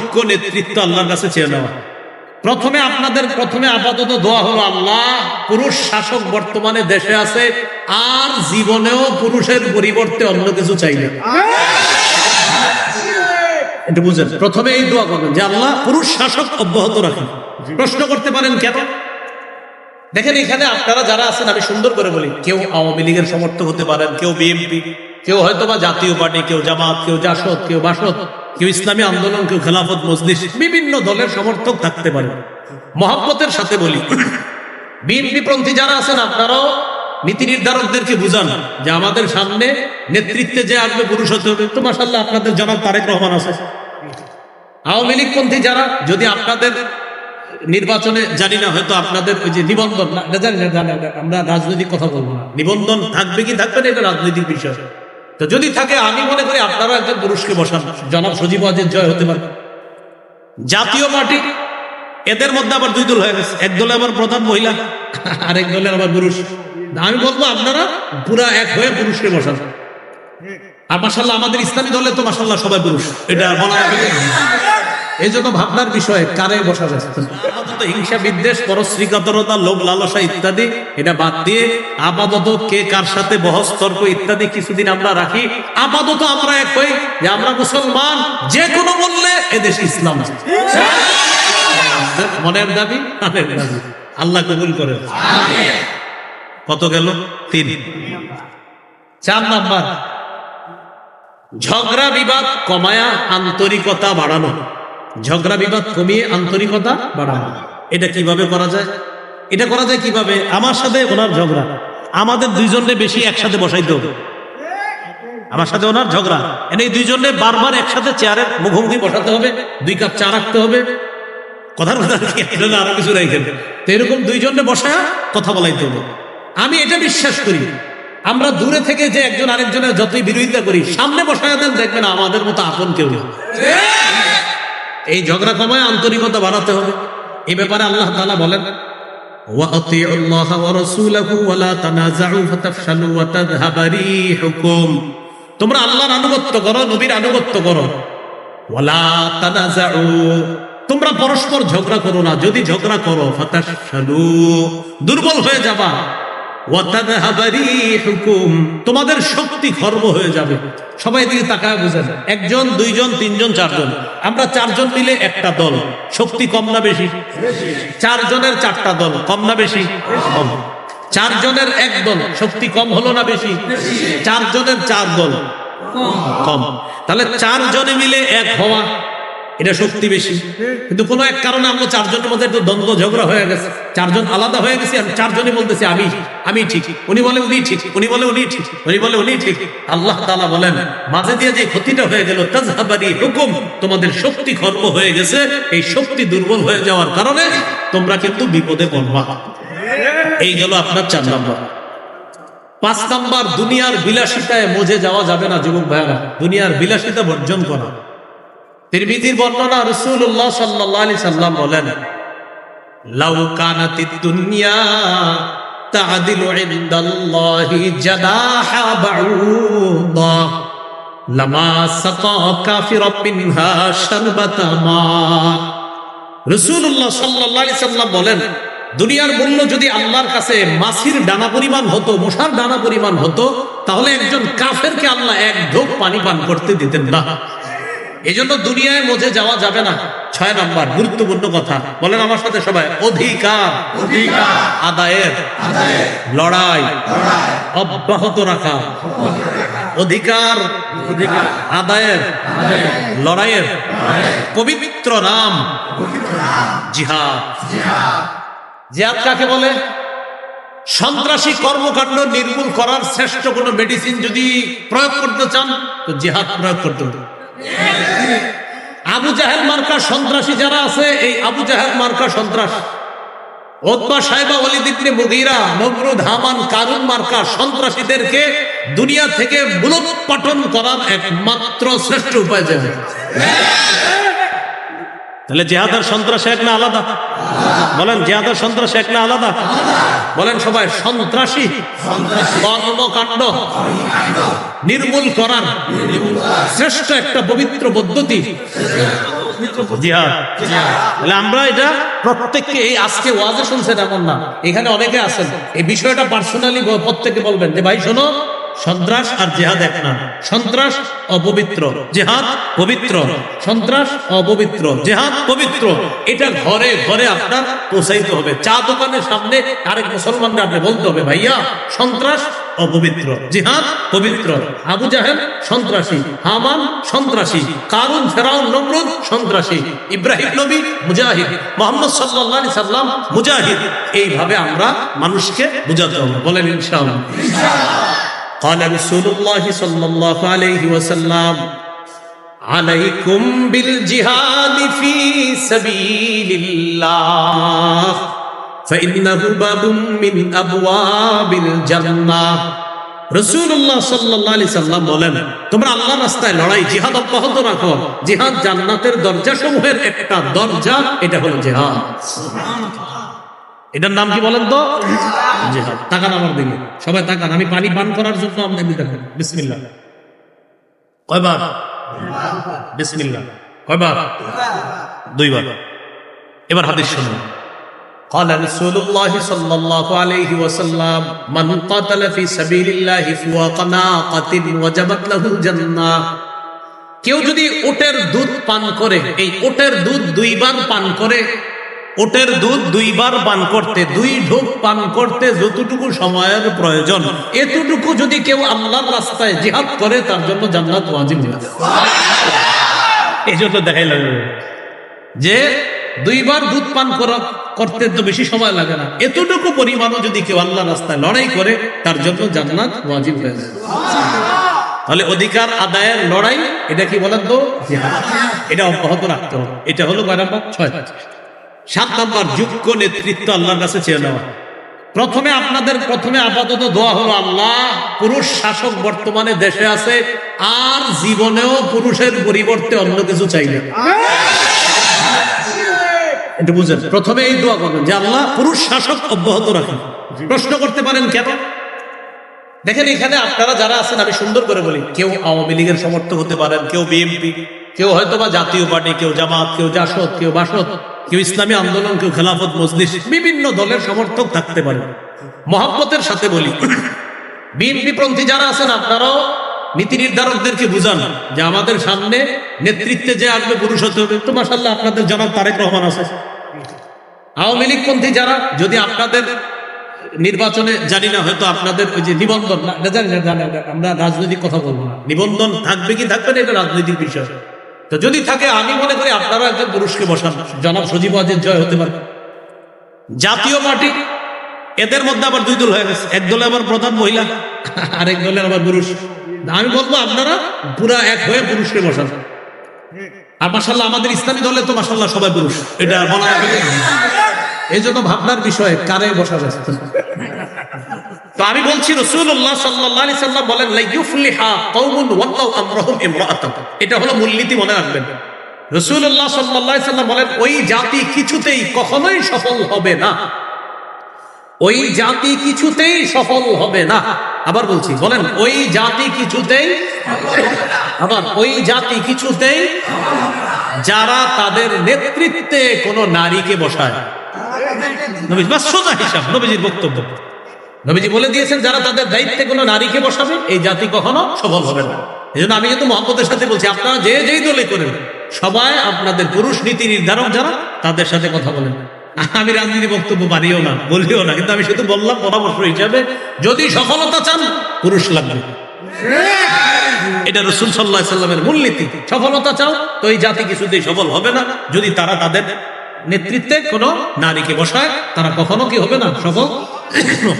যোগ্য নেতৃত্ব আল্লাহর কাছে চেয়ে নেওয়া। প্রথমে আপনাদের প্রথমে আপাতত দোয়া হলো, আল্লাহ, পুরুষ শাসক বর্তমানে দেশে আছে, আর জীবনেও পুরুষের পরিবর্তে অন্য কিছু চাই না। এটা বুঝেন, প্রথমে এই দোয়া করবেন যে, আল্লাহ, পুরুষ শাসক অব্যাহত রাখেন। প্রশ্ন করতে পারেন কেন? দেখেন এখানে আপনারা যারা আছেন, আমি সুন্দর করে বলি, কেউ আওয়ামী লীগের সমর্থক হতে পারেন, কেউ বিএনপি। কেউ হয়তো বা জাতীয় পার্টি, কেউ জামাত, কেউ জাসদ, কেউ বাসদ, কেউ ইসলামী আন্দোলন, কেউ খেলাফত মজলিস, বিভিন্ন দলের সমর্থক থাকতে পারে। মহাব্বতের সাথে বলি, বিএনপি পন্থী যারা আছেন, আপনারাও নীতি নির্ধারকদেরকে বুঝান যে আমাদের সামনে নেতৃত্বে যে আসবে পুরুষ হতে হবে। তো মাসাল্লাহ আপনাদের জনাব তারেক রহমান আছে। আওয়ামী লীগপন্থী যারা, যদি আপনাদের নির্বাচনে জানি না, হয়তো আপনাদের ওই যে নিবন্ধন আমরা রাজনৈতিক কথা বলব না। নিবন্ধন থাকবে কি থাকবে না, এটা রাজনৈতিক বিষয়। তো যদি থাকে, আমি মনে করি আপনারা একজন পুরুষকে বসান। জনাব সজীব আজের জয় হতে পারে। জাতীয় পার্টি, এদের মধ্যে আবার দুই দল হয়ে গেছে। এক দলে আবার প্রধান মহিলা, আর এক দলে আবার পুরুষ। আমি বলব, আপনারা পুরা এক হয়ে পুরুষকে বসান। আর মাসাল্লাহ আমাদের ইসলামী দলে তো মাসাল্লাহ সবাই পুরুষ। এটা বলা। এই জন্য ভাবনার বিষয়ে, কারে বসা যাচ্ছে হিংসা বিদ্বেষ, পরশ্রীকাতরতা, লোভ লালসা ইত্যাদি, এটা বাদ দিয়ে আপাতত কে কার সাথে বহস তর্ক ইত্যাদি কিছুদিন আমরা রাখি। আপাতত আমরা এক হই যে আমরা মুসলমান, যে কোনো বললে এদেশ ইসলাম মনের দাবি। আল্লাহ কবুল করে। কত গেল? তিন। চার নাম্বার। ঝগড়া বিবাদ কমায়া আন্তরিকতা বাড়ানো। ঝগড়া বিবাদ কমিয়ে আন্তরিকতা বাড়ানো। এটা কীভাবে করা যায়? এটা করা যায় কীভাবে? আমার সাথে ওনার ঝগড়া। আমাদের দুইজনে বেশি একসাথে বসাইতে হবে। আমার সাথে ওনার ঝগড়া। এনে দুইজনে বারবার একসাথে চেয়ারের মুখোমুখি বসাতে হবে, দুই কাপ চা রাখতে হবে। কথার কথা আর কিছু রাখেন তো এরকম দুইজনে বসা কথা বলাইতে হবে। আমি এটা বিশ্বাস করি। আমরা দূরে থেকে যে একজন আরেকজনের যতই বিরোধিতা করি, সামনে বসায় দেন দেখবেন আমাদের মতো আপন কেউ নেই। এই ঝগড়া কমায় আন্তরিকতা বাড়াতে হবে। এই ব্যাপারে আল্লাহ তালা বলেন তোমরা আল্লাহর আনুগত্য করো নদীর আনুগত্য করো। তোমরা পরস্পর ঝগড়া করো না, যদি ঝগড়া করো ফতাশালু দুর্বল হয়ে যাবা। তোমাদের শক্তি খর্ব হয়ে যাবে। সবাই দিকে তাকায় বুঝেন একজন, দুইজন, তিনজন, চারজন। আমরা চারজন মিলে একটা দল। শক্তি কম না বেশি? চারজনের চারটা দল। কম না বেশি? কম। চারজনের এক দল। শক্তি কম হলো না বেশি? চারজনের চার দল। কম। তাহলে চারজনে মিলে এক হওয়া এটা শক্তি বেশি। কিন্তু কোনো এক কারণে আমরা চারজনের মধ্যে একটু দ্বন্দ্ব, ঝগড়া হয়ে গেছে। চারজন আলাদা হয়ে গেছে আর চারজনই বলতেছে, আমি আমি ঠিক। উনি বলে, উনি ঠিক। উনি বলে, উনি ঠিক। উনি বলে, উনি ঠিক। আল্লাহ তাআলা বলেন, মাঝে দিয়ে যে ক্ষতিটা হয়ে গেল তাজহাবারি হুকুম, তোমাদের শক্তি খর্ব হয়ে গেছে। এই শক্তি দুর্বল হয়ে যাওয়ার কারণে তোমরা কিন্তু বিপদে পড়বা। এই গেল আপনার চার নম্বর। পাঁচ নাম্বার, দুনিয়ার বিলাসিতায় মজে যাওয়া যাবে না, যুবক ভাইরা দুনিয়ার বিলাসিতা বর্জন করা। তিরমিজির বর্ণনা রাসূলুল্লাহ সাল্লাল্লাহু আলাইহি সাল্লাম বলেন, লাউ কানাতিদ দুনিয়া তা'দিলু ইনদাল্লাহি জানাহা বাউদা, লামা সাকা কাফিরাম মিনহা শারবাতা মা। রাসূলুল্লাহ সাল্লাল্লাহু আলাইহি সাল্লাম বলেন, দুনিয়ার মূল্য যদি আল্লাহর কাছে মাছির ডানা পরিমাণ হতো, মশার ডানা পরিমাণ হতো, তাহলে একজন কাফেরকে আল্লাহ এক ঢোক পানি পান করতে দিতেন না। এই জন্য দুনিয়ায় মধ্যে যাওয়া যাবে না। ছয় নম্বর গুরুত্বপূর্ণ কথা। বলেন আমার সাথে সবাই অধিকার। আদায়ের। লড়াই। অব্যাহত রাখা। অধিকার। আদায়ের। লড়াইয়ের। পবিত্র নাম। জিহাদ। জিহাদ। কাকে বলে? সন্ত্রাসী কর্মকাণ্ড নির্মূল করার শ্রেষ্ঠ কোন মেডিসিন যদি প্রয়োগ করতে চান তো জিহাদ প্রয়োগ করতে হবে। আবু জাহেল মার্কা সন্ত্রাসী যারা আছে, এই আবু জাহেল মার্কা সন্ত্রাস। ওতবা সাহেবা ওয়ালিদ ইবনে মুগীরা হামান, কারুন মার্কা সন্ত্রাসীদেরকে দুনিয়া থেকে মূলোৎপাটন করার একমাত্র শ্রেষ্ঠ উপায় যাবে তাহলে জেহাদার সন্ত্রাস এক না আলাদা? বলেন জেহাদার সন্ত্রাসী এক না আলাদা? বলেন সবাই, সন্ত্রাসী। কর্মকাণ্ড। নির্মূল করার। শ্রেষ্ঠ একটা পবিত্র পদ্ধতি। জিহাদ। তাহলে আমরা এটা প্রত্যেককে, এই আজকে ওয়াজে শুনছেন এমন না। এখানে অনেকে আছেন। এই বিষয়টা পার্সোনালি প্রত্যেকে বলবেন যে, ভাই শোনো সন্ত্রাস আর জেহাদ এক না। সন্ত্রাস অপবিত্র, জেহাদ পবিত্র। সন্ত্রাস অপবিত্র, জেহাদ পবিত্র। এটা ঘরে ঘরে আপনার প্রসারিত হবে। চা দোকানের সামনে আরেক মুসলমানরা আপনি বলতে হবে, ভাইয়া, সন্ত্রাস অপবিত্র, জিহাদ পবিত্র। আবু জাহেল সন্ত্রাসী, হামান সন্ত্রাসী, কারুন, ফেরাউন, নমরুদ সন্ত্রাসী, ইব্রাহিম নবী মুজাহিদ, মোহাম্মদ সাল্লাল্লাহু সাল্লাম মুজাহিদ। এইভাবে আমরা মানুষকে বুঝাতে হবে। বলেন ইনশাআল্লাহ। قال رسول الله صلى الله عليه وسلم عليكم بالجهاد في سبيل الله فإنه باب من أبواب الجنة রসুল্লাহ সাল্লাহ আলি সাল্লাম বলেন তোমরা আল্লাহ রাস্তায় লড়াই জিহাদ অব্যাহত রাখো জিহাদ জান্নাতের দরজা সমূহের একটা দরজা এটা হলো জিহাদ এটার নাম কি বলেন তো জিহাদ তাকান আমার দিকে সবাই তাকান আমি পানি পান করার জন্য আপনি দেখেন বিসমিল্লাহ কয়বার বিসমিল্লাহ কয়বার দুইবার এবার হাদিস শুনুন قال رسول الله صلى الله عليه وسلم من قاتل في سبيل الله فوق ناقة وجبت له الجنة কেউ যদি ওটের দুধ পান করে এই ওটের দুধ দুইবার পান করে ওটের দুধ দুইবার পান করতে, দুই ঢোক পান করতে যতটুকু সময়ের প্রয়োজন, এতটুকু যদি কেউ আল্লাহর রাস্তায় জিহাদ করে, তার জন্য জান্নাত ওয়াজিব। এই জন্য দেখাই লাগবে যে দুইবার দুধ পান করা, করতে তো বেশি সময় লাগে না। এতটুকু পরিমাণও যদি কেউ আল্লাহ রাস্তায় লড়াই করে, তার জন্য জান্নাত ওয়াজিব হয়ে যায়। তাহলে অধিকার আদায়ের লড়াই, এটা কি বলেন তো? এটা অব্যাহত রাখতে হবে। এটা হলো কয় নাম্বার? ছয়। সাত নাম্বার যোগ্য নেতৃত্ব আল্লাহর কাছে চেয়ে নেওয়া। প্রথমে আপনাদের প্রথমে আপাতত দোয়া হলো, আল্লাহ, পুরুষ শাসক বর্তমানে দেশে আছে, আর জীবনেও পুরুষের পরিবর্তে অন্য কিছু চাইলে এটা বুঝেন, প্রথমে এই দোয়া করবেন যে, আল্লাহ, পুরুষ শাসক অব্যাহত রাখেন। প্রশ্ন করতে পারেন কেন? দেখেন, এখানে আপনারা যারা আছেন, আমি সুন্দর করে বলি, কেউ আওয়ামী লীগের সমর্থক হতে পারেন, কেউ বিএনপি, কেউ হয়তো বা জাতীয় পার্টি, কেউ জামাত, কেউ জাসদ, কেউ বাসদ। কেউ ইসলামী আন্দোলন, কেউ খেলাফত মজলিস, বিভিন্ন দলের সমর্থক থাকতে পারে। মহাব্বতের সাথে বলি, বিএনপি পন্থী যারা আছেন, আপনারাও নীতি নির্ধারকদেরকে বুঝান যে আমাদের সামনে নেতৃত্বে যে আসবে পুরুষ হতে হবে। তো মাসাল্লাহ আপনাদের জনাব তারেক রহমান আছে। আওয়ামী লীগপন্থী যারা, যদি আপনাদের নির্বাচনে, জানি না, হয়তো আপনাদের ওই যে নিবন্ধন জানি আমরা রাজনৈতিক কথা বলব না। নিবন্ধন থাকবে কি থাকবে না, এটা রাজনৈতিক বিষয়। তো যদি থাকে, আমি মনে করি আপনারা একজন পুরুষকে বসান। জনাব সজীব ওয়াজেদ জয় হতে পারে। জাতীয় পার্টি এদের মধ্যে আবার দুই দল হয়ে গেছে। এক দলে আবার প্রধান মহিলা আরেক দলের আবার পুরুষ। আমি বলব, আপনারা পুরা এক হয়ে পুরুষকে বসান। আর মাসাল্লাহ আমাদের ইসলামী দলে তো মাসাল্লাহ সবাই পুরুষ। এটা এই জন্য ভাবনার বিষয়ে, কারে বসা যাচ্ছে? তো আমি বলছি রসুল্লাহ সাল্লাহ বলেন এটা হলো মূলনীতি মনে রাখবেন। রসুল্লাহ সাল্লাহ বলেন, ওই জাতি কিছুতেই কখনোই সফল হবে না। ওই জাতি কিছুতেই সফল হবে না। আবার বলছি, বলেন, ওই জাতি কিছুতেই আবার ওই জাতি কিছুতেই যারা তাদের নেতৃত্বে কোনো নারীকে বসায়। সোজা হিসাব, নবীজির বক্তব্য। নবীজি বলে দিয়েছেন, যারা তাদের দায়িত্বে কোনো নারীকে বসাবে, এই জাতি কখনো সফল হবে না। এই জন্য আমি কিন্তু মোহাম্মদের সাথে বলছি, আপনারা যে যেই দলে করেন, সবাই আপনাদের পুরুষ নীতি নির্ধারক যারা, তাদের সাথে কথা বলেন। আমি রাজনীতি বক্তব্য পারিও না, বলিও না, কিন্তু আমি শুধু বললাম পরামর্শ হিসাবে, যদি সফলতা চান, পুরুষ লাগবে। এটা রসুল সাল্লাহ সাল্লামের মূলনীতি সফলতা চাও, তো এই জাতি কিছুতেই সফল হবে না। যদি তারা তাদের নেতৃত্বে কোনো নারীকে বসায়, তারা কখনো কি হবে না সফল?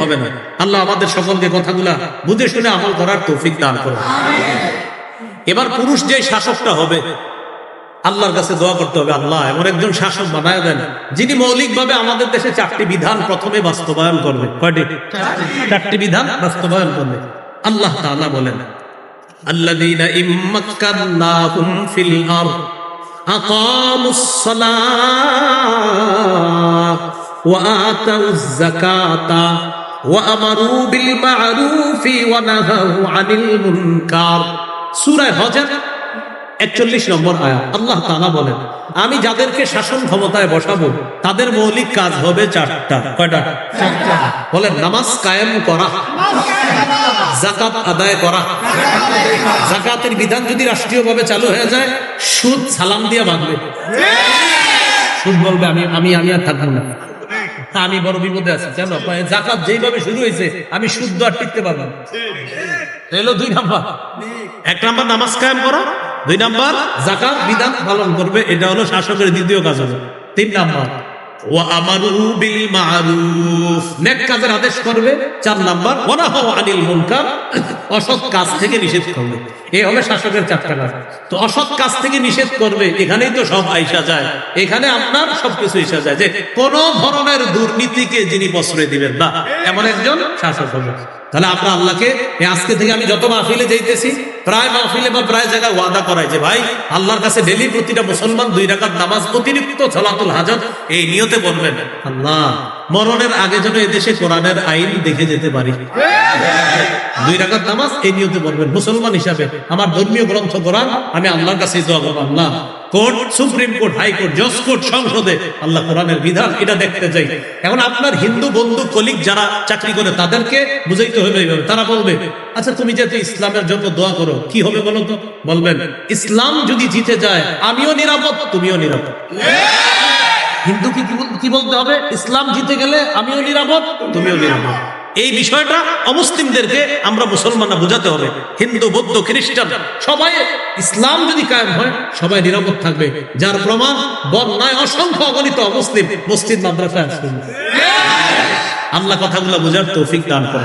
হবে না। আল্লাহ আমাদের সকলকে কথাগুলা বুঝে শুনে আমল করার তৌফিক দান করে এবার পুরুষ যে শাসকটা হবে, আল্লাহর কাছে দোয়া করতে হবে, আল্লাহ এমন একজন শাসক বানায় দেন, যিনি মৌলিকভাবে আমাদের দেশে চারটি বিধান প্রথমে বাস্তবায়ন করবে। কয়টি? চারটি বিধান বাস্তবায়ন করবে। আল্লাহ তাআলা বলেন, আল্লাযীনা ইম্মাক্কান্নাহুম ফিল আরদ, আকামুস সালাহ وآتوا الزكاة وأمروا بالمعروف ونهوا عن المنكر سورة হজের একচল্লিশ নম্বর আয়া আল্লাহ তালা বলেন আমি যাদেরকে শাসন ক্ষমতায় বসাবো তাদের মৌলিক কাজ হবে চারটা কয়টা বলেন নামাজ কায়েম করা জাকাত আদায় করা জাকাতের বিধান যদি রাষ্ট্রীয়ভাবে চালু হয়ে যায় সুদ সালাম দিয়ে বাঁধবে সুদ বলবে আমি আমি আমি আর থাকবো না তা আমি বড় বিপদে আছি কেন জাকাত যেইভাবে শুরু হয়েছে আমি শুদ্ধ আর টিকতে পারব। এলো দুই নাম্বার। এক নাম্বার নামাজ কায়েম করা দুই নাম্বার জাকাত বিধান পালন করবে এটা হলো শাসকের দ্বিতীয় কাজ হবে। তিন নাম্বার অসৎ থেকে নিষেধ করবে। হবে তো অসৎ থেকে নিষেধ করবে, এখানেই তো সব যায়। এখানে আপনার সবকিছু এসা যায় যে কোন ধরনের দুর্নীতিকে যিনি বস্ত্রে দিবেন না, এমন একজন শাসক হবে। তাহলে আমরা আল্লাহকে আজকে থেকে আমি যত মাহফিলে যেতেছি প্রায় মাহফিলে বা প্রায় জায়গায় ওয়াদা করায় যে ভাই, আল্লাহর কাছে ডেলি প্রতিটা মুসলমান দুই রাকাত নামাজ অতিরিক্ত ছলাতুল হাজত এই নিয়তে বলবেন। আল্লাহ। মরণের আগে যেন এদেশে কোরআনের আইন দেখে যেতে পারি। দুই রাকাত নামাজ এই নিয়তে বলবেন মুসলমান হিসাবে। আমার ধর্মীয় গ্রন্থ কোরআন, আমি আল্লাহর কাছে court, supreme court high court জজ কোর্ট, সংসদে আল্লাহ কোরআনের বিধান, এটা দেখতে চাই। এখন আপনার হিন্দু বন্ধু, কলিগ যারা চাকরি করে, তাদেরকে বুঝাইতে হবে তারা বলবে আচ্ছা তুমি যেহেতু ইসলামের জন্য দোয়া করো, কি হবে বলো তো? বলবেন, ইসলাম যদি জিতে যায়, আমিও নিরাপদ, তুমিও নিরাপদ। হিন্দু কি কি বল- কি বলতে হবে? ইসলাম জিতে গেলে আমিও নিরাপদ, তুমিও নিরাপদ। এই বিষয়টা অমুসলিমদেরকে আমরা মুসলমানরা বোঝাতে হবে। হিন্দু, বৌদ্ধ, খ্রিস্টান, সবাই ইসলাম যদি কায়েম হয়, সবাই নিরাপদ থাকবে। যার প্রমাণ বন্যায় অসংখ্য অগণিত অমুসলিম মসজিদ মাদ্রাসায় আল্লাহ কথাগুলো বোঝার তৌফিক দান করে